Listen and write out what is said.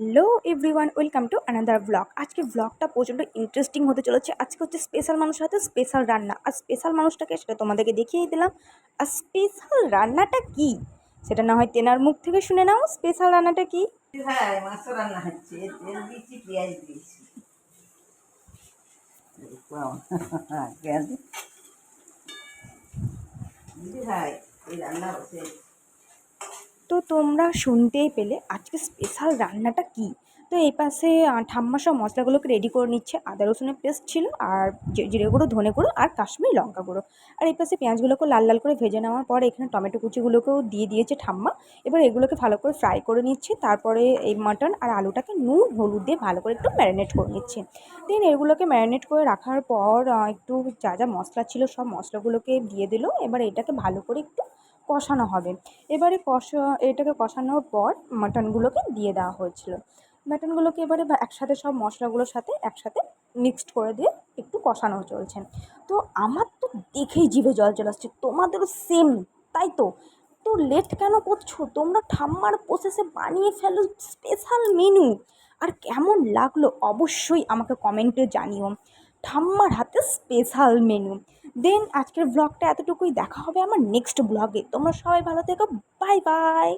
Hello everyone welcome to another blog আজকে ব্লগটা প্রচণ্ড ইন্টারেস্টিং হতে চলেছে। আজকে হচ্ছে স্পেশাল মানুষের হাতে স্পেশাল রান্না। আর স্পেশাল মানুষটাকে সেটা তোমাদেরকে দেখিয়ে দিলাম। আর স্পেশাল রান্নাটা কি? সেটা না হয় তেনার মুখ থেকে শুনে নাও। স্পেশাল রান্নাটা কি? হ্যাঁ রান্না হচ্ছে। তেল দিয়েছি পেঁয়াজ দিয়েছি। হ্যাঁ পেঁয়াজ দিদি ভাই এই রান্না বসে তো তোমরা শুনতেই পেলে আজকে স্পেশাল রান্নাটা কি? তো এই পাশে ঠাম্মা সব মশলাগুলোকে রেডি করে নিচ্ছে। আদা, রসুনের পেস্ট ছিল আর জিরে গুঁড়ো, ধনে গুঁড়ো আর কাশ্মীরি লঙ্কা গুঁড়ো। আর এই পাশে পেঁয়াজগুলোকে লাল লাল করে ভেজে নেওয়ার পর এখানে টমেটো কুচিগুলোকেও দিয়ে দিয়েছে ঠাম্মা। এবার এগুলোকে ভালো করে ফ্রাই করে নিচ্ছে। তারপরে এই মাটন আর আলুটাকে নুন, হলুদ দিয়ে ভালো করে একটু ম্যারিনেট করে নিচ্ছে। দেন এগুলোকে ম্যারিনেট করে রাখার পর একটু যা যা মশলা ছিল সব মশলাগুলোকে দিয়ে দিল। এবার এটাকে ভালো করে একটু কষানো হবে। এবারে কষা, এটাকে কষানোর পর মাটনগুলোকে দিয়ে দেওয়া হয়েছিল। মাটনগুলোকে এবারে একসাথে সব মশলাগুলোর সাথে একসাথে মিক্সড করে দিয়ে একটু কষানো চলছে। তো আমার তো দেখেই জিভে জল চলে আসছে। তোমাদেরও সেম তাই তো? তো লেট কেন করছ? তোমরা ঠাম্মার প্রসেসে বানিয়ে ফেলো স্পেশাল মেনু আর কেমন লাগল অবশ্যই আমাকে কমেন্টে জানিও। ঠাম্মার হাতে স্পেশাল মেনু দেন আজকের ব্লগটা এতটুকুই। দেখা হবে আমার নেক্সট ব্লগে তোমরা সবাই ভালো থেকো। Bye bye